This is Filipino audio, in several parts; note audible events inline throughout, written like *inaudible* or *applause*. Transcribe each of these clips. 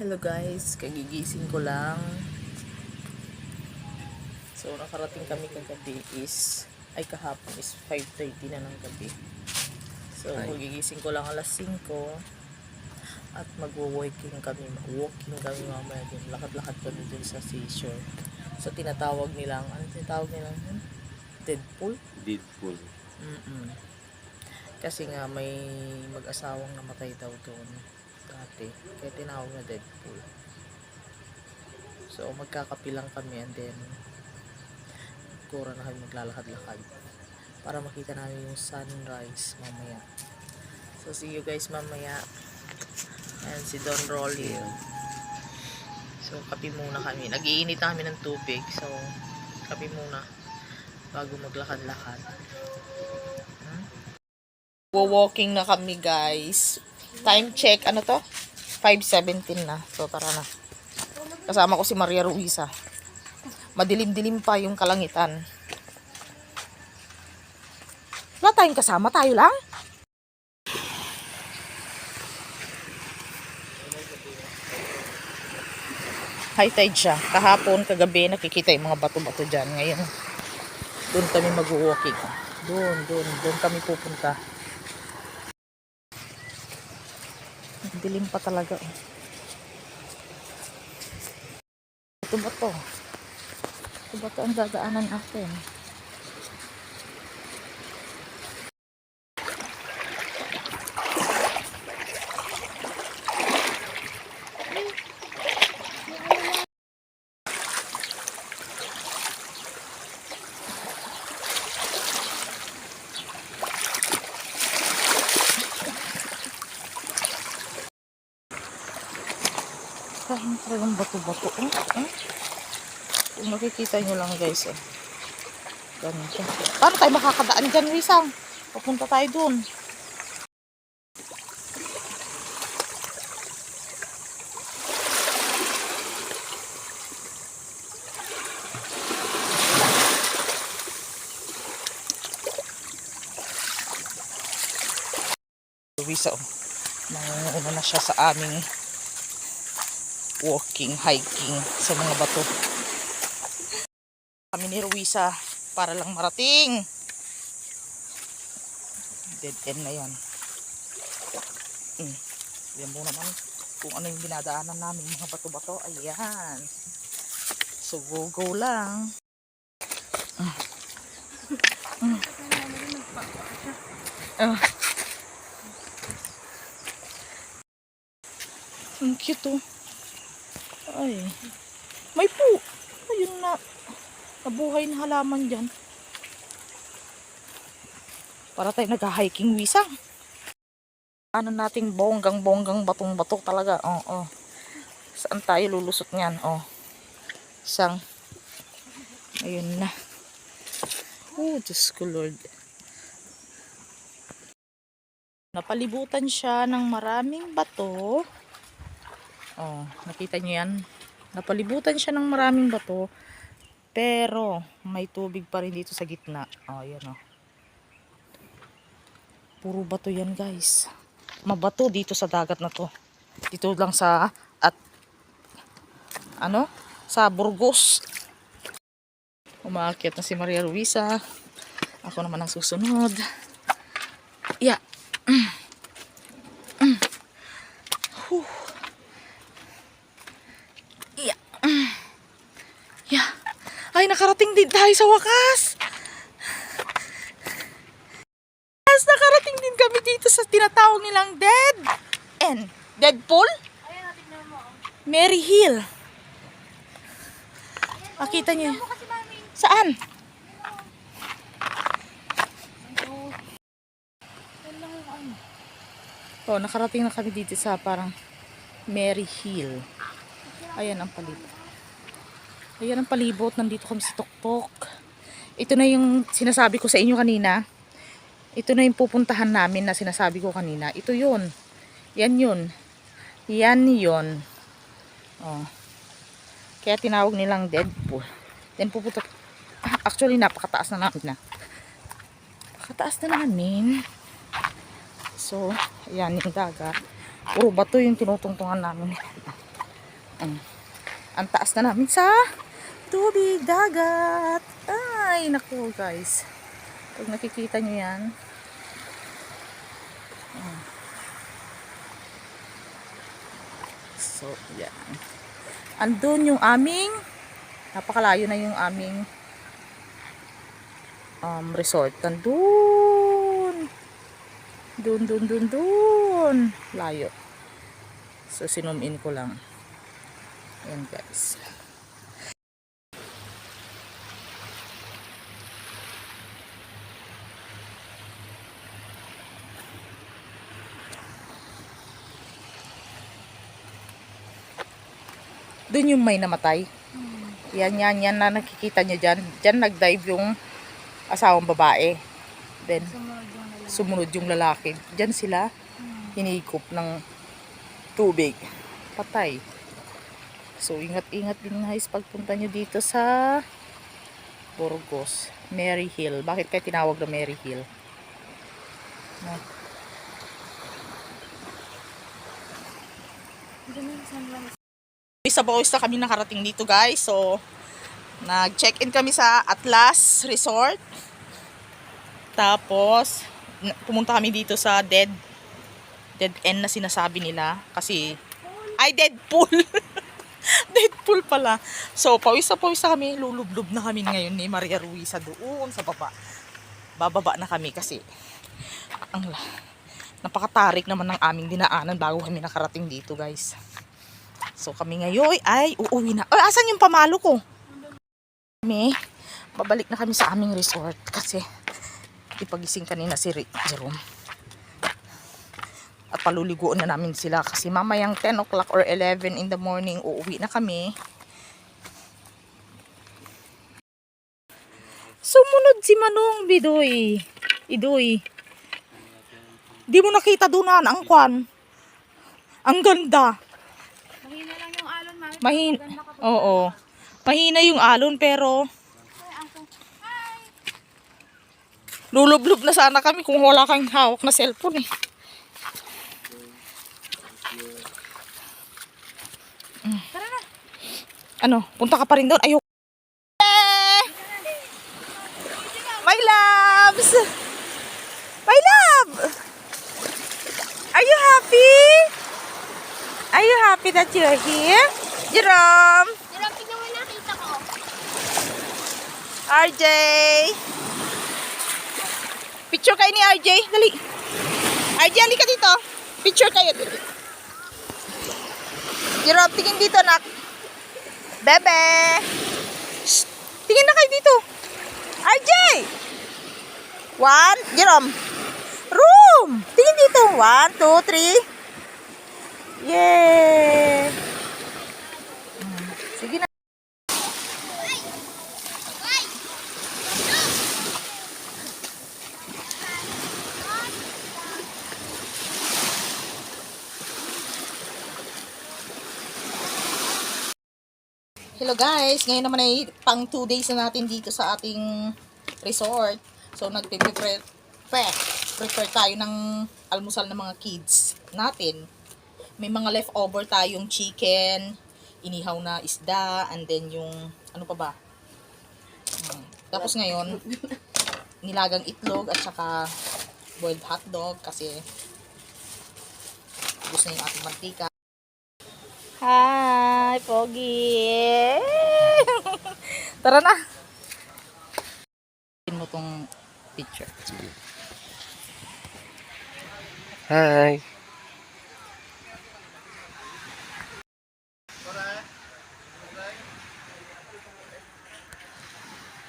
Hello guys, kagigising ko lang. So, nakarating kami kagabi is, ay kahapon is 5.30 na ng gabi. So, Ay. magigising ko lang alas 5 at magwo-walking kami, walking kami mamaya din. Lakad-lakad kami dun sa seashore. So, tinatawag nilang, ano tinatawag nilang? Deadpool? Deadpool. Mm-mm. Kasi nga may mag-asawang namatay daw doon dati. Kaya tinawag na Deadpool. So magkakapilang kami and then kura na kami maglalakad-lakad para makita namin yung sunrise mamaya. So see you guys mamaya. And si Don Rolly. So kape muna kami. Nag-iinit na kami ng tubig. So kape muna bago maglakad-lakad. Wo-walking na kami, guys. Time check, ano to? 5.17 na. So, tara na. Kasama ko si Maria Ruiza. Madilim-dilim pa yung kalangitan. Wala tayong kasama, tayo lang. High tide siya. Kahapon, kagabi, nakikita yung mga bato-bato dyan. Ngayon, doon kami mag-walking. Doon, doon, doon kami pupunta. Ang Dilim pa talaga. eh. Ito ba to? Ito ba to ang dadaanan natin? Kain talagang bato-bato. Oh, eh? Kung makikita nyo lang guys eh. Ganito. Paano tayo makakadaan dyan, Wisang? Papunta tayo dun. Wisa, oh. Nangunguna na siya sa aming walking, hiking sa mga bato. Ruisa para lang marating. Dead end na yan. Mm. Yan mo naman kung ano yung dinadaanan namin mga bato-bato. Ayan. So go go lang. Mm. Mm. Ang cute oh. Ay. May po. Ayun na. Nabuhay na halaman dyan. Para tayo nag-hiking wisang. Ano nating bonggang-bonggang batong-bato talaga. Oo. Oh, Saan tayo lulusot niyan? Oh. Isang. Ayun na. Oh, Diyos ko Lord. Napalibutan siya ng maraming bato. Oh, nakita niyo yan? Napalibutan siya ng maraming bato. Pero, may tubig pa rin dito sa gitna. Oh, yan oh. Puro bato yan, guys. Mabato dito sa dagat na to. Dito lang sa, at, ano? Sa Burgos. Umakyat na si Maria Luisa. Ako naman ang susunod. Yeah. Yeah. Yeah. Ay, nakarating din tayo sa wakas. Yes, nakarating din kami dito sa tinatawag nilang Dead. And, Deadpool? Mary Hill. Makita niyo. Saan? Oh, nakarating na kami dito sa parang Mary Hill. Ayan ang palibot. Ayan ang palibot. Nandito kami sa Tuktok. Ito na yung sinasabi ko sa inyo kanina. Ito na yung pupuntahan namin na sinasabi ko kanina. Ito yun. Yan yun. Yan yun. Oh. Kaya tinawag nilang Deadpool. Then pupunta. Actually, napakataas na namin na. Napakataas na namin. So, ayan yung dagat. Puro bato yung tinutungtungan namin. Ang taas na namin sa tubig, dagat. Ay, naku guys. Pag nakikita nyo yan. Mm. So, yan. Andun yung aming, napakalayo na yung aming um, resort. Nandun. Dun, dun, dun, dun. Layo. So, sinum in ko lang. Ayan guys. Doon yung may namatay. Yan, yan, yan na nakikita nyo dyan. Dyan nag-dive yung asawang babae. Then, Sumunod sumunod yung lalaki. lalaki. Dyan sila hinigop ng tubig. Patay. So, ingat-ingat din guys pagpunta nyo dito sa Burgos. Mary Hill. Bakit kaya tinawag na Mary Hill? No? Ganun sunrise. Isa boys na kami nakarating dito guys. So, nag-check-in kami sa Atlas Resort. Tapos, pumunta kami dito sa Dead Dead End na sinasabi nila. Kasi, ay Deadpool! *laughs* Deadpool pala. So, pawis na pawis na kami. Lulublob na kami ngayon ni Maria Ruiza doon sa baba. Bababa na kami kasi ang napakatarik naman ng aming dinaanan bago kami nakarating dito guys. So kami ngayon ay uuwi na. Ay, asan yung pamalo ko? Kami, babalik na kami sa aming resort kasi ipagising kanina si Jerome. At paluliguan na namin sila kasi mamayang 10 o'clock or 11 in the morning uuwi na kami. Sumunod si Manong Bidoy. Idoy. Di mo nakita doon ang kwan. Ang ganda. Mahina lang yung alon, mami. Mahin Oo. Mahina yung alon pero lulublob na sana kami kung wala kang hawak na cellphone eh. Ano, punta ka pa rin doon. Ayoko. My loves! My love! Are you happy? Are you happy that you're here? Jerome! Hirap, tignan mo nakita ko. RJ! Picture kayo ni RJ. Dali. RJ, halika dito. Picture kayo. Dali. Jerome, tingin dito, nak. Bebe! Shh! Tingin na kayo dito. RJ! One. Jerome. Room! Tingin dito. One, two, three. Yay! Hmm, Sige na. Hello guys, ngayon naman ay pang 2 days na natin dito sa ating resort. So nagpe-prepare pre- prepare tayo ng almusal ng mga kids natin. May mga leftover tayong chicken, inihaw na isda, and then yung ano pa ba? Hmm. Tapos ngayon, *laughs* nilagang itlog at saka boiled hotdog kasi gusto na yung ating mantika. Hi, Pogi! *laughs* Tara na! Tingnan mo tong picture. Hi.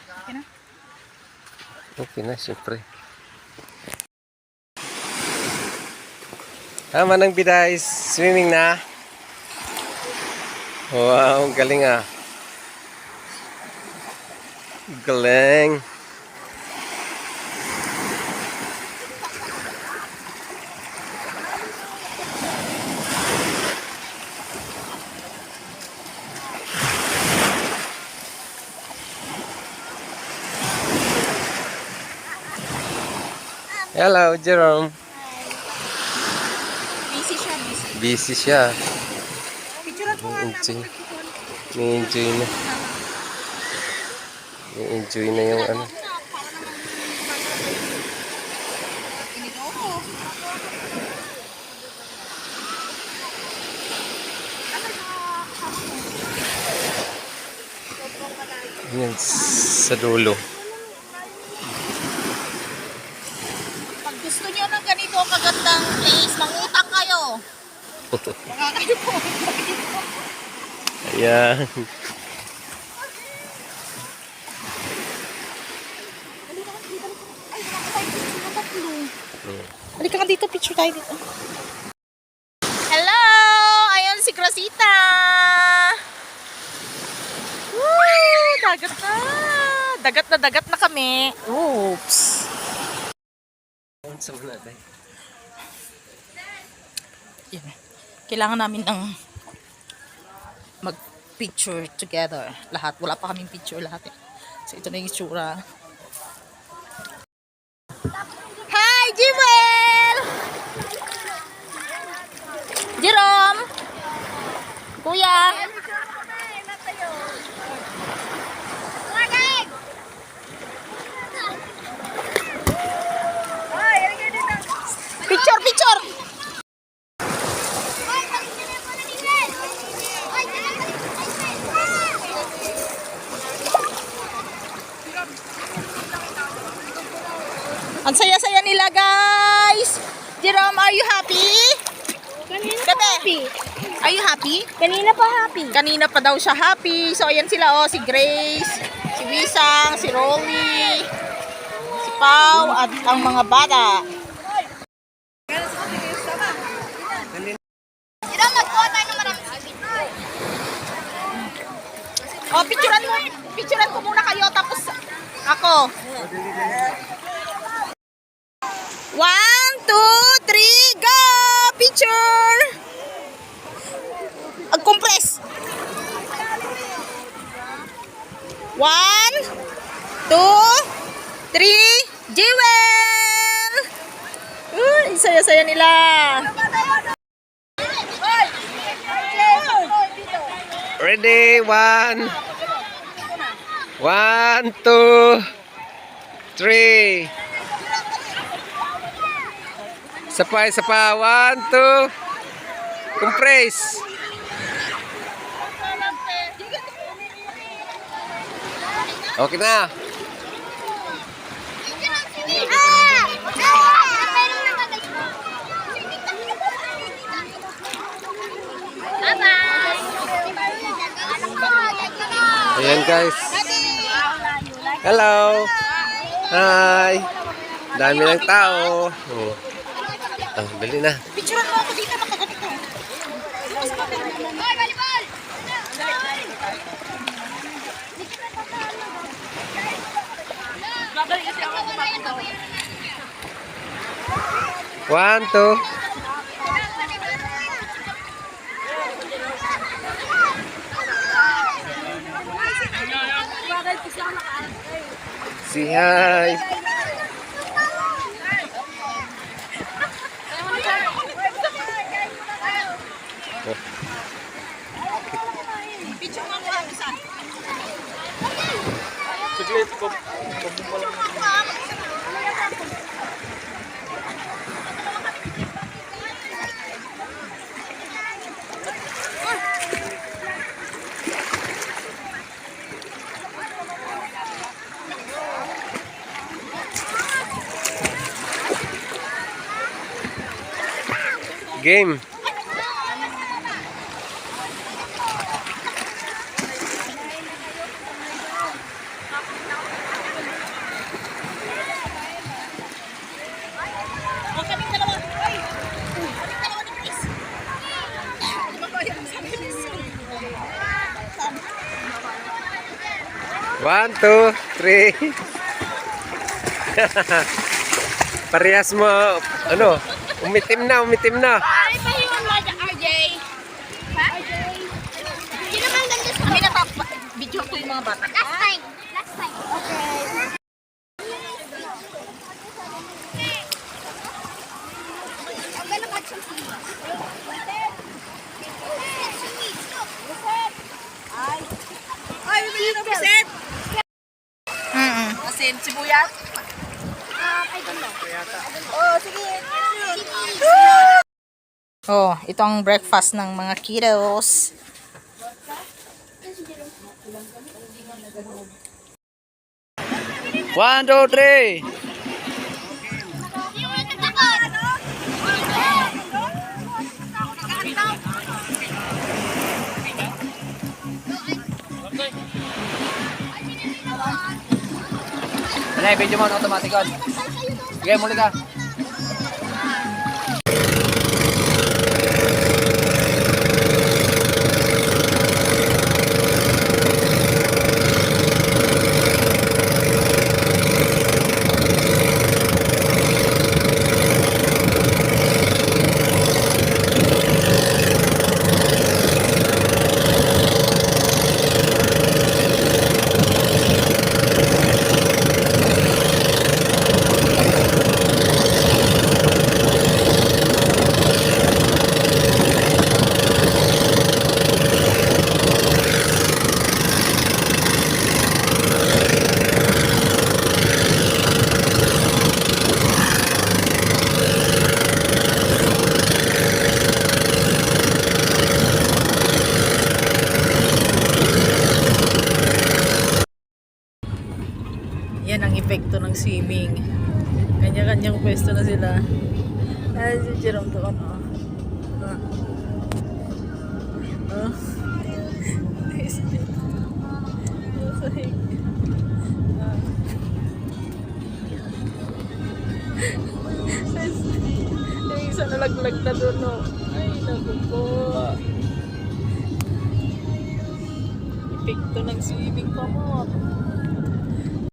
Okay na? Okay na, syempre. Tama ng bidays. Swimming na. Wow, galing ah. Galing. Hello, Jerome. Busy siya, busy. Busy siya. Picture Picturean ko nga na. Enjoy. Ni-enjoy na. Ni-enjoy na yung ano. Yan, sa dulo. Pag gusto niyo ng ganito kagandang place, mangutang kayo. Mga kayo po. Ayan. Halika ka dito, picture tayo dito. Hello! Ayun si Crosita! Woo! Dagat na! Dagat na dagat na kami. Oops! Sa muna tayo. Yan. Kailangan namin ng mag-picture together. Lahat. Wala pa kaming picture lahat eh. So, ito na yung itsura. Hi, Jewel! Jerome! Kuya! Picture, picture! Ang saya-saya nila, guys! Jerome, are you happy? Kanina Bebe. pa happy. Are you happy? Kanina pa happy. Kanina pa daw siya happy. So, ayan sila, oh. Si Grace, si Wisang, si Rolly, si Pau, at ang mga bata. Oh, picturean mo. Picturean ko muna kayo, tapos ako. One, two, three, go! Picture! Ang compress. One, two, three, Jewel! Uy, saya-saya nila. Ready? One. One, two, three. Isa pa, isa pa. One, two. Compress. Okay na. Ayan guys. Hello. Hi. Dami ng tao. Oh. Ah, dali na. Picturean mo ako dito, nakaganito. One, two. Say hi. Picture mo ako isa. Game. Huwag kaming dalawa. Ay! Kaming dalawa ni Grace. Di ba kaya sa Grace? One, two, three. *laughs* Parehas mo, ano, umitim na, umitim na. Ay, pa yung Mada RJ. Ha? RJ. Sino man ganda sa Kami na pa, video ko yung mga bata. Last time. Last time. Okay. Ang ganda pa siyang sweet. Sweet. Sibuyas? Oh, ito ang breakfast ng mga kiddos. One, two, three. Ano video mo automatic on? Sige, muli ka. Yan ang epekto ng swimming. Kanya-kanyang pwesto na sila. Ay, si Jerome doon, oh. Ah. Oh. Ah. Yung isa nalaglag na doon, no. Ay, naku po. Epekto ng swimming pa mo.